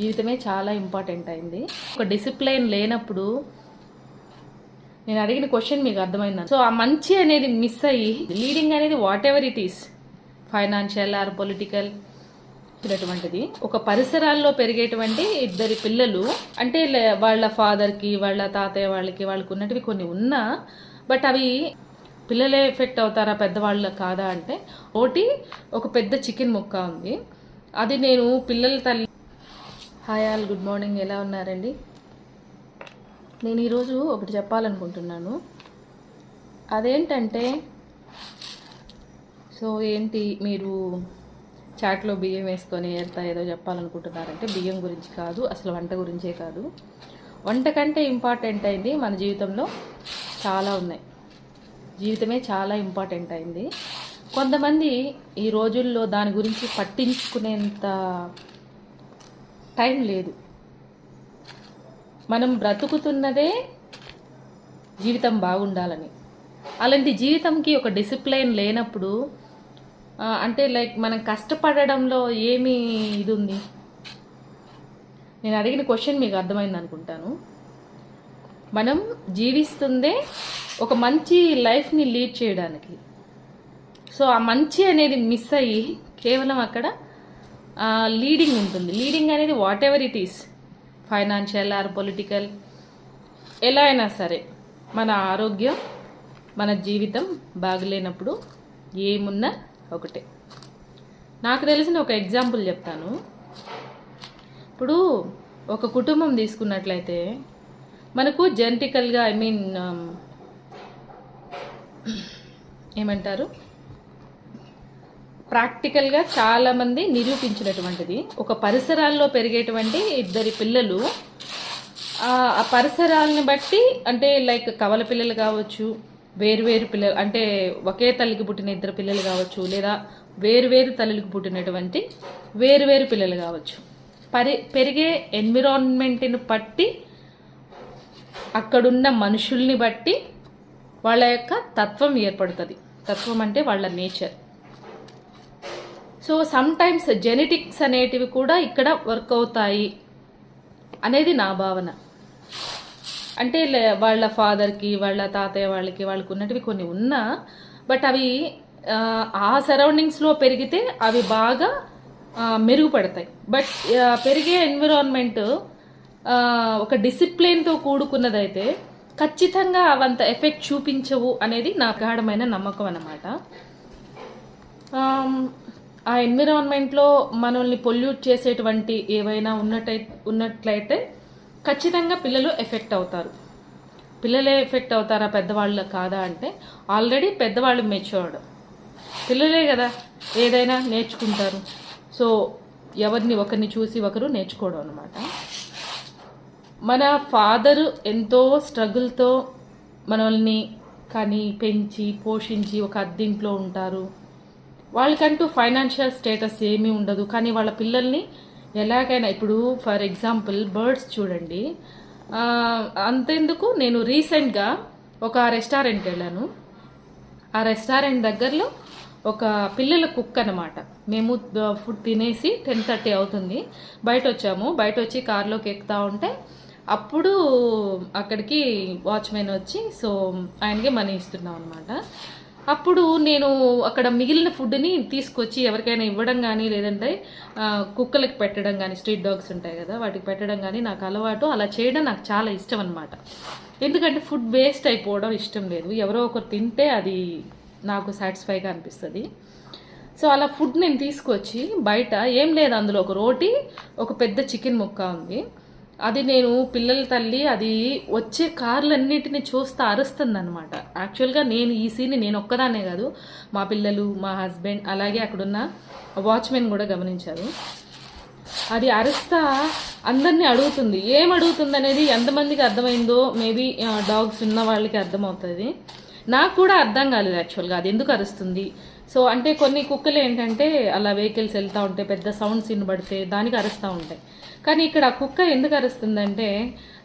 జీవితమే చాలా ఇంపార్టెంట్ అయింది. ఒక డిసిప్లైన్ లేనప్పుడు నేను అడిగిన క్వశ్చన్ మీకు అర్థమైంది? సో ఆ మంచి అనేది మిస్ అయ్యి లీడింగ్ అనేది whatever it is financial or political ఇటువంటిది ఒక పరిసరాల్లో పెరిగేటువంటి ఇద్దరి పిల్లలు అంటే వాళ్ళ ఫాదర్కి వాళ్ళ తాతయ్య వాళ్ళకి వాళ్ళకి ఉన్నటివి కొన్ని ఉన్నా బట్ అవి పిల్లలే ఎఫెక్ట్ అవుతారా పెద్దవాళ్ళ కాదా అంటే ఒకటి ఒక పెద్ద చికెన్ ముక్క ఉంది. అది నేను పిల్లల తల్లి హాయ్ ఆల్ గుడ్ మార్నింగ్. ఎలా ఉన్నారండి? నేను ఈరోజు ఒకటి చెప్పాలనుకుంటున్నాను. అదేంటంటే సో ఏంటి మీరు చాట్లో బియ్యం వేసుకొని ఎంత ఏదో చెప్పాలనుకుంటున్నారంటే బియ్యం గురించి కాదు అసలు వంట గురించే కాదు. వంట కంటే ఇంపార్టెంట్ అయింది మన జీవితంలో చాలా ఉన్నాయి. జీవితమే చాలా ఇంపార్టెంట్ అయింది. కొంతమంది ఈ రోజుల్లో దాని గురించి పట్టించుకునేంత టైం లేదు. మనం బ్రతుకుతున్నదే జీవితం బాగుండాలని. అలాంటి జీవితంకి ఒక డిసిప్లైన్ లేనప్పుడు అంటే లైక్ మనం కష్టపడడంలో ఏమి ఇది ఉంది నేను అడిగిన క్వశ్చన్ మీకు అర్థమైంది అనుకుంటాను. మనం జీవిస్తుందే ఒక మంచి లైఫ్ని లీడ్ చేయడానికి. సో ఆ మంచి అనేది మిస్ అయ్యి కేవలం అక్కడ లీడింగ్ ఉంటుంది. లీడింగ్ అనేది whatever it is financial or political ఎలా అయినా సరే మన ఆరోగ్యం మన జీవితం బాగలేనప్పుడు ఏమున్నా ఒకటే. నాకు తెలిసిన ఒక ఎగ్జాంపుల్ చెప్తాను. ఇప్పుడు ఒక కుటుంబం తీసుకున్నట్లయితే మనకు జెనటికల్గా ఐ మీన్ ఏమంటారు? ప్రాక్టికల్గా చాలామంది నిరూపించినటువంటిది. ఒక పరిసరాల్లో పెరిగేటువంటి ఇద్దరి పిల్లలు ఆ ఆ పరిసరాలను బట్టి అంటే లైక్ కవల పిల్లలు కావచ్చు వేరు వేరు పిల్లలు అంటే ఒకే తల్లికి పుట్టిన ఇద్దరు పిల్లలు కావచ్చు లేదా వేరు వేరు తల్లికి పుట్టినటువంటి వేరు వేరు పిల్లలు కావచ్చు. పరి పెరిగే ఎన్విరాన్మెంట్ని బట్టి అక్కడున్న మనుషుల్ని బట్టి వాళ్ళ యొక్క తత్వం ఏర్పడుతుంది. తత్వం అంటే వాళ్ళ నేచర్. సో సమ్టైమ్స్ జెనెటిక్స్ అనేటివి కూడా ఇక్కడ వర్క్ అవుతాయి అనేది నా భావన. అంటే లే- వాళ్ళ ఫాదర్కి వాళ్ళ తాతయ్య వాళ్ళకి వాళ్ళకి ఉన్నటివి కొన్ని ఉన్నా బట్ అవి ఆ, సరౌండింగ్స్లో పెరిగితే అవి బాగా మెరుగుపడతాయి. బట్ పెరిగే ఎన్విరాన్మెంట్ ఒక డిసిప్లిన్తో కూడుకున్నదైతే ఖచ్చితంగా అవంత ఎఫెక్ట్ చూపించవు అనేది నా గాఢమైన నమ్మకం అన్నమాట. ఆ ఎన్విరాన్మెంట్లో మనల్ని పొల్యూట్ చేసేటువంటి ఏవైనా ఉన్నట్టయి ఉన్నట్లయితే ఖచ్చితంగా పిల్లలు ఎఫెక్ట్ అవుతారు. పిల్లలే ఎఫెక్ట్ అవుతారా పెద్దవాళ్ళు కాదా అంటే ఆల్రెడీ పెద్దవాళ్ళు మెచ్యూర్డ్. పిల్లలే కదా ఏదైనా నేర్చుకుంటారు. సో ఎవరిని ఒకరిని చూసి ఒకరు నేర్చుకోవడం అనమాట మన ఫాదరు ఎంతో స్ట్రగుల్తో మనల్ని కానీ పెంచి పోషించి ఒక అద్దింట్లో ఉంటారు. వాళ్ళకంటూ ఫైనాన్షియల్ స్టేటస్ ఏమీ ఉండదు. కానీ వాళ్ళ పిల్లల్ని ఎలాగైనా ఇప్పుడు ఫర్ ఎగ్జాంపుల్ బర్డ్స్ చూడండి. అంతెందుకు నేను రీసెంట్గా ఒక రెస్టారెంట్కి వెళ్ళాను. ఆ రెస్టారెంట్ దగ్గరలో ఒక పిల్లల కుక్ అనమాట మేము ఫుడ్ తినేసి టెన్ థర్టీ అవుతుంది. బయట వచ్చాము బయట వచ్చి కార్లోకి ఎక్కుతా ఉంటే అప్పుడు అక్కడికి వాచ్మెన్ వచ్చి సో ఆయనకి మనీ ఇస్తున్నాం అనమాట అప్పుడు నేను అక్కడ మిగిలిన ఫుడ్ని తీసుకొచ్చి ఎవరికైనా ఇవ్వడం కానీ లేదంటే కుక్కలకి పెట్టడం కానీ స్ట్రీట్ డాగ్స్ ఉంటాయి కదా వాటికి పెట్టడం కానీ నాకు అలవాటు. అలా చేయడం నాకు చాలా ఇష్టం అనమాట ఎందుకంటే ఫుడ్ వేస్ట్ అయిపోవడం ఇష్టం లేదు. ఎవరో ఒకరు తింటే అది నాకు సాటిస్ఫైగా అనిపిస్తుంది. సో అలా ఫుడ్ నేను తీసుకొచ్చి బయట ఏం లేదు అందులో ఒక రోటీ ఒక పెద్ద చికెన్ ముక్క ఉంది. అది నేను పిల్లల తల్లి అది వచ్చే కార్లన్నింటినీ చూస్తే అరుస్తుంది అనమాట యాక్చువల్గా నేను ఈ సీన్ నేను ఒక్కదాన్నే కాదు మా పిల్లలు మా హస్బెండ్ అలాగే అక్కడున్న వాచ్మెన్ కూడా గమనించారు. అది అరుస్తా అందరినీ అడుగుతుంది ఏం అడుగుతుంది అనేది ఎంతమందికి అర్థమైందో మేబీ డాగ్స్ ఉన్న వాళ్ళకి అర్థమవుతుంది. నాకు కూడా అర్థం కాలేదు యాక్చువల్గా అది ఎందుకు అరుస్తుంది? సో అంటే కొన్ని కుక్కలు ఏంటంటే అలా వెహికల్స్ వెళ్తూ ఉంటే పెద్ద సౌండ్స్ వినబడితే దానికి అరుస్తూ ఉంటాయి. కానీ ఇక్కడ ఆ కుక్క ఎందుకు అరుస్తుందంటే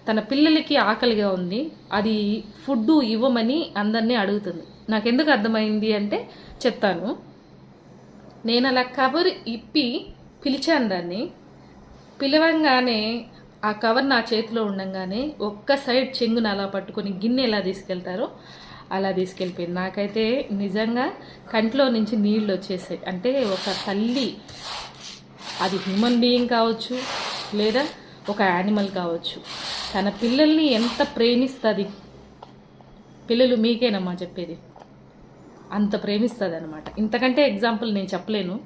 తన పిల్లలకి ఆకలిగా ఉంది అది ఫుడ్ ఇవ్వమని అందరినీ అడుగుతుంది. నాకు ఎందుకు అర్థమైంది అంటే చెప్తాను. నేను అలా కవర్ ఇప్పి పిలిచాను దాన్ని. పిలవంగానే ఆ కవర్ నా చేతిలో ఉండగానే ఒక్క సైడ్ చెంగున అలా పట్టుకొని గిన్నె ఎలా తీసుకెళ్తారో అలా తీసుకెళ్ళిపోయింది. నాకైతే నిజంగా కంట్లో నుంచి నీళ్ళు వచ్చేసాయి. అంటే ఒక తల్లి అది హ్యూమన్ బీయింగ్ కావచ్చు లేదా ఒక యానిమల్ కావచ్చు తన పిల్లల్ని ఎంత ప్రేమిస్తుంది? పిల్లలు మీకేనమ్మా చెప్పేది? అంత ప్రేమిస్తుంది అనమాట ఇంతకంటే ఎగ్జాంపుల్ నేను చెప్పలేను.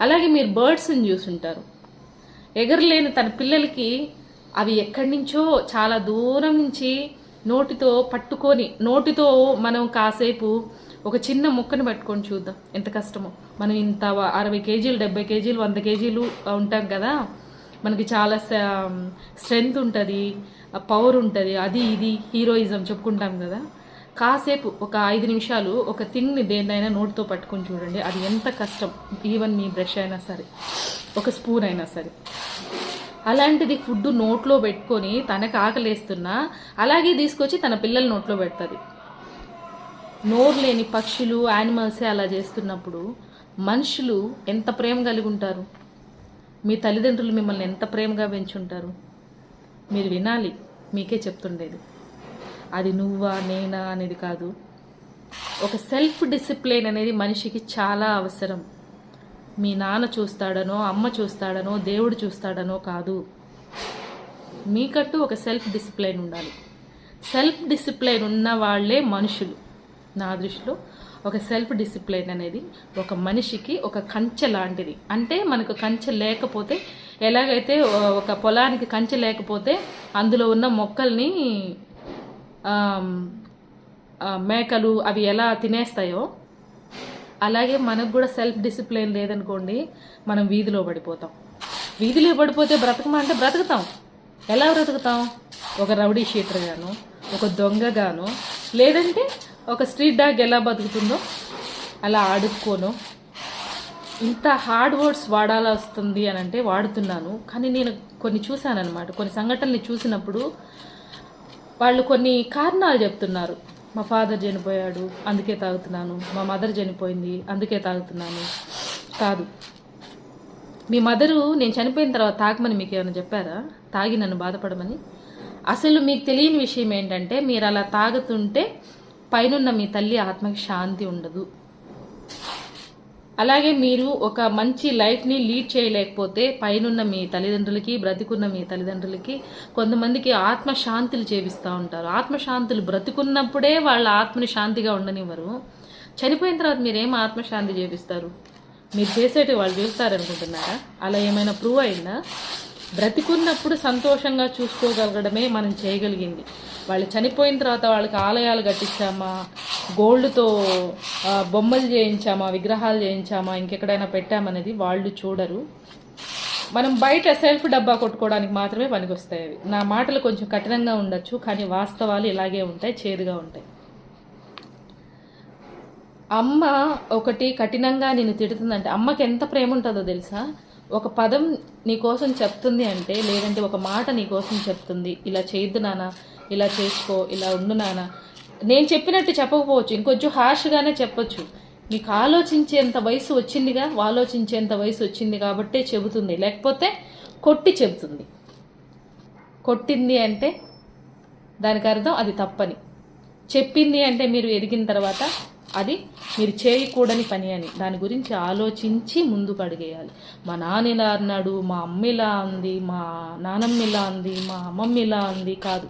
అలాగే మీరు బర్డ్స్ని చూసుంటారు. ఎగరలేని తన పిల్లలకి అవి ఎక్కడి నుంచో చాలా దూరం నుంచి నోటితో పట్టుకొని నోటితో మనం కాసేపు ఒక చిన్న ముక్కని పట్టుకొని చూద్దాం. ఎంత కష్టమో. మనం ఇంత అరవై కేజీలు డెబ్బై కేజీలు వంద కేజీలు ఉంటాం కదా. మనకి చాలా స్ట్రెంగ్త్ ఉంటుంది పవర్ ఉంటుంది అది ఇది హీరోయిజం చెప్పుకుంటాం కదా. కాసేపు ఒక ఐదు నిమిషాలు ఒక థింగ్ని దేన్నైనా నోటితో పట్టుకొని చూడండి. అది ఎంత కష్టం. ఈవెన్ మీ బ్రష్ అయినా సరే ఒక స్పూన్ అయినా సరే. అలాంటిది ఫుడ్ నోట్లో పెట్టుకొని తనకు ఆకలేస్తున్నా అలాగే తీసుకొచ్చి తన పిల్లల నోట్లో పెడుతుంది. నోరు లేని పక్షులు యానిమల్సే అలా చేస్తున్నప్పుడు మనుషులు ఎంత ప్రేమ కలిగి ఉంటారు? మీ తల్లిదండ్రులు మిమ్మల్ని ఎంత ప్రేమగా పెంచుంటారు? మీరు వినాలి మీకే చెప్తుండేది. అది నువ్వా నేనా అనేది కాదు. ఒక సెల్ఫ్ డిసిప్లిన్ అనేది మనిషికి చాలా అవసరం. మీ నాన్న చూస్తాడనో అమ్మ చూస్తాడనో దేవుడు చూస్తాడనో కాదు. మీకట్టు ఒక సెల్ఫ్ డిసిప్లైన్ ఉండాలి. సెల్ఫ్ డిసిప్లైన్ ఉన్న వాళ్ళే మనుషులు. నా దృష్టిలో ఒక సెల్ఫ్ డిసిప్లైన్ అనేది ఒక మనిషికి ఒక కంచె లాంటిది. అంటే మనకు కంచె లేకపోతే ఎలాగైతే ఒక పొలానికి కంచె లేకపోతే అందులో ఉన్న మొక్కల్ని మేకలు అవి ఎలా తినేస్తాయో అలాగే మనకు కూడా సెల్ఫ్ డిసిప్లిన్ లేదనుకోండి మనం వీధిలో పడిపోతాం. వీధిలో పడిపోతే బ్రతకమంటే బ్రతుకుతాం. ఎలా బ్రతుకుతాం? ఒక రౌడీ షీటర్ గాను ఒక దొంగగాను లేదంటే ఒక స్ట్రీట్ డాగ్ ఎలా బతుకుతుందో అలా ఆడుకోను ఇంత హార్డ్ వర్డ్స్ వాడాలా వస్తుంది అని అంటే వాడుతున్నాను. కానీ నేను కొన్ని చూశాను అనమాట కొన్ని సంఘటనలు చూసినప్పుడు వాళ్ళు కొన్ని కారణాలు చెప్తున్నారు. మా ఫాదర్ చనిపోయాడు అందుకే తాగుతున్నాను. మా మదర్ చనిపోయింది అందుకే తాగుతున్నాను. కాదు. మీ మదరు నేను చనిపోయిన తర్వాత తాగమని మీకు ఏమైనా చెప్పారా? తాగి నన్ను బాధపడమని? అసలు మీకు తెలియని విషయం ఏంటంటే మీరు అలా తాగుతుంటే పైనున్న మీ తల్లి ఆత్మకి శాంతి ఉండదు. అలాగే మీరు ఒక మంచి లైఫ్ని లీడ్ చేయలేకపోతే పైనున్న మీ తల్లిదండ్రులకి బ్రతికున్న మీ తల్లిదండ్రులకి కొంతమందికి ఆత్మశాంతులు చేపిస్తూ ఉంటారు. ఆత్మశాంతులు బ్రతికున్నప్పుడే వాళ్ళ ఆత్మని శాంతిగా ఉండనివ్వరు. చనిపోయిన తర్వాత మీరేం ఆత్మశాంతి చేపిస్తారు? మీరు చేసేటి వాళ్ళు చూస్తారనుకుంటున్నారా? అలా ఏమైనా ప్రూవ్ అయిందా? బ్రతికున్నప్పుడు సంతోషంగా చూసుకోగలగడమే మనం చేయగలిగింది. వాళ్ళు చనిపోయిన తర్వాత వాళ్ళకి ఆలయాలు కట్టించామా? గోల్డ్తో బొమ్మలు చేయించామా? విగ్రహాలు చేయించామా? ఇంకెక్కడైనా పెట్టామనేది వాళ్ళు చూడరు. మనం బయట సెల్ఫ్ డబ్బా కొట్టుకోవడానికి మాత్రమే పనికొస్తాయి అవి. నా మాటలు కొంచెం కఠినంగా ఉండొచ్చు కానీ వాస్తవాలు ఇలాగే ఉంటాయి చేదుగా ఉంటాయి. అమ్మ ఒకటి కఠినంగా నేను తిడుతుందంటే అమ్మకి ఎంత ప్రేమ ఉంటుందో తెలుసా? ఒక పదం నీ కోసం చెప్తుంది అంటే లేదంటే ఒక మాట నీ కోసం చెప్తుంది. ఇలా చేయొద్దు నాన్న ఇలా చేసుకో ఇలా ఉండు నాన్న. నేను చెప్పినట్టు చెప్పకపోవచ్చు ఇంకొంచెం హార్ష్గానే చెప్పొచ్చు. మీకు ఆలోచించేంత వయసు వచ్చిందిగా ఆలోచించేంత వయసు వచ్చింది కాబట్టే చెబుతుంది. లేకపోతే కొట్టి చెబుతుంది. కొట్టింది అంటే దానికి అర్థం అది తప్పని. చెప్పింది అంటే మీరు ఎదిగిన తర్వాత అది మీరు చేయకూడని పని అని. దాని గురించి ఆలోచించి ముందుకు అడిగేయాలి. మా నాన్న ఇలా అన్నాడు మా అమ్మ ఇలా అంది మా నానమ్మ ఇలా అంది మా అమ్మమ్మ ఇలా అంది కాదు.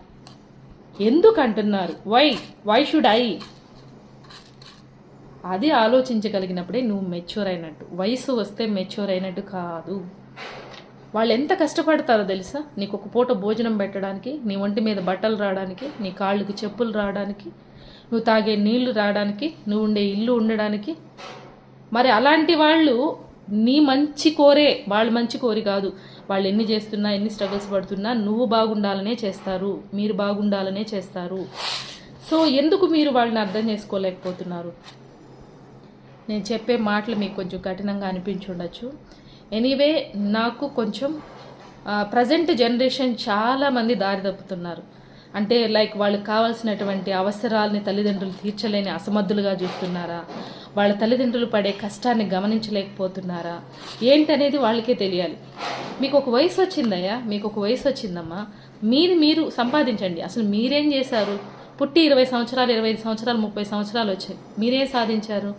ఎందుకు అంటున్నారు? వై వై షుడ్ ఐ అది ఆలోచించగలిగినప్పుడే నువ్వు మెచ్యూర్ అయినట్టు. వయసు వస్తే మెచ్యూర్ అయినట్టు కాదు. వాళ్ళు ఎంత కష్టపడతారో తెలుసా? నీకు ఒక పూట భోజనం పెట్టడానికి నీ ఒంటి మీద బట్టలు రావడానికి నీ కాళ్ళకి చెప్పులు రావడానికి నువ్వు తాగే నీళ్ళు రావడానికి నువ్వు ఉండే ఇల్లు ఉండడానికి. మరి అలాంటి వాళ్ళు నీ మంచి కోరే వాళ్ళు మంచి కోరి కాదు. వాళ్ళు ఎన్ని చేస్తున్నా ఎన్ని స్ట్రగుల్స్ పడుతున్నా నువ్వు బాగుండాలనే చేస్తారు. మీరు బాగుండాలనే చేస్తారు. సో ఎందుకు మీరు వాళ్ళని అర్థం చేసుకోలేకపోతున్నారు? నేను చెప్పే మాటలు మీకు కొంచెం కఠినంగా అనిపించి ఉండొచ్చు. ఎనీవే నాకు కొంచెం ప్రజెంట్ జనరేషన్ చాలామంది దారి తప్పుతున్నారు. అంటే లైక్ వాళ్ళకి కావాల్సినటువంటి అవసరాలని తల్లిదండ్రులు తీర్చలేని అసమర్థులుగా చూస్తున్నారా? వాళ్ళ తల్లిదండ్రులు పడే కష్టాన్ని గమనించలేకపోతున్నారా? ఏంటనేది వాళ్ళకే తెలియాలి. మీకు ఒక వయసు వచ్చిందయ్యా మీకు ఒక వయసు వచ్చిందమ్మా. మీరు మీరు సంపాదించండి. అసలు మీరేం చేశారు? పుట్టి ఇరవై సంవత్సరాలు ఇరవై ఐదు సంవత్సరాలు ముప్పై సంవత్సరాలు వచ్చాయి. మీరేం సాధించారు?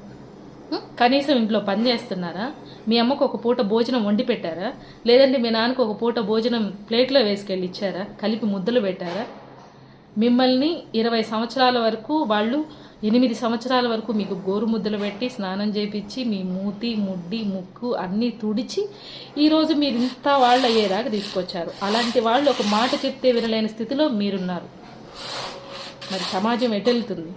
కనీసం ఇంట్లో పని చేస్తున్నారా? మీ అమ్మకు ఒక పూట భోజనం వండి పెట్టారా? లేదంటే మీ నాన్నకు ఒక పూట భోజనం ప్లేట్లో వేసుకెళ్ళి ఇచ్చారా? కలిపి ముద్దలు పెట్టారా? మిమ్మల్ని ఇరవై సంవత్సరాల వరకు వాళ్ళు ఎనిమిది సంవత్సరాల వరకు మీకు గోరు ముద్దలు పెట్టి స్నానం చేపించి మీ మూతి ముడ్డి ముక్కు అన్నీ తుడిచి ఈరోజు మీరు ఇంత వాళ్ళు అయ్యేదాకా తీసుకొచ్చారు. అలాంటి వాళ్ళు ఒక మాట చెప్తే వినలేని స్థితిలో మీరున్నారు. మరి సమాజం ఎటెళ్తుంది?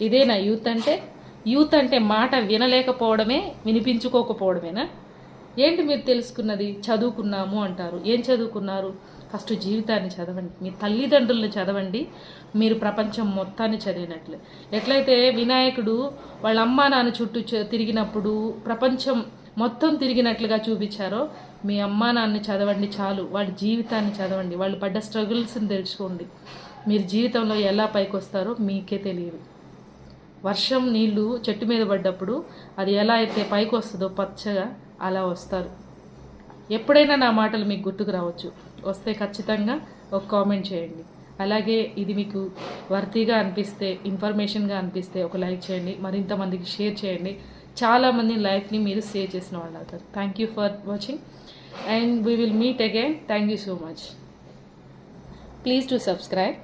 ఇదే ఇదేనా యూత్ అంటే? యూత్ అంటే మాట వినలేకపోవడమే వినిపించుకోకపోవడమేనా? ఏంటి మీరు తెలుసుకున్నది? చదువుకున్నాము అంటారు. ఏం చదువుకున్నారు? ఫస్ట్ జీవితాన్ని చదవండి. మీ తల్లిదండ్రులను చదవండి. మీరు ప్రపంచం మొత్తాన్ని చదివినట్లే. ఎట్లయితే వినాయకుడు వాళ్ళ అమ్మా నాన్న చుట్టూ తిరిగినప్పుడు ప్రపంచం మొత్తం తిరిగినట్లుగా చూపించారో మీ అమ్మా నాన్నని చదవండి చాలు. వాళ్ళ జీవితాన్ని చదవండి. వాళ్ళు పడ్డ స్ట్రగుల్స్ని తెలుసుకోండి. మీరు జీవితంలో ఎలా పైకి వస్తారో మీకే తెలియదు. వర్షం నీళ్ళు చెట్టు మీద పడ్డప్పుడు అది ఎలా అయితే పైకి వస్తుందో పచ్చగా అలా వస్తారు. ఎప్పుడైనా నా మాటలు మీకు గుర్తుకు రావచ్చు. వస్తే ఖచ్చితంగా ఒక కామెంట్ చేయండి. అలాగే ఇది మీకు వర్తీగా అనిపిస్తే ఇన్ఫర్మేషన్గా అనిపిస్తే ఒక లైక్ చేయండి. మరింత మందికి షేర్ చేయండి. చాలామంది లైఫ్ని మీరు సేవ్ చేసిన వాళ్ళు అవుతారు. Thank you for watching and we will meet again thank you so much please to subscribe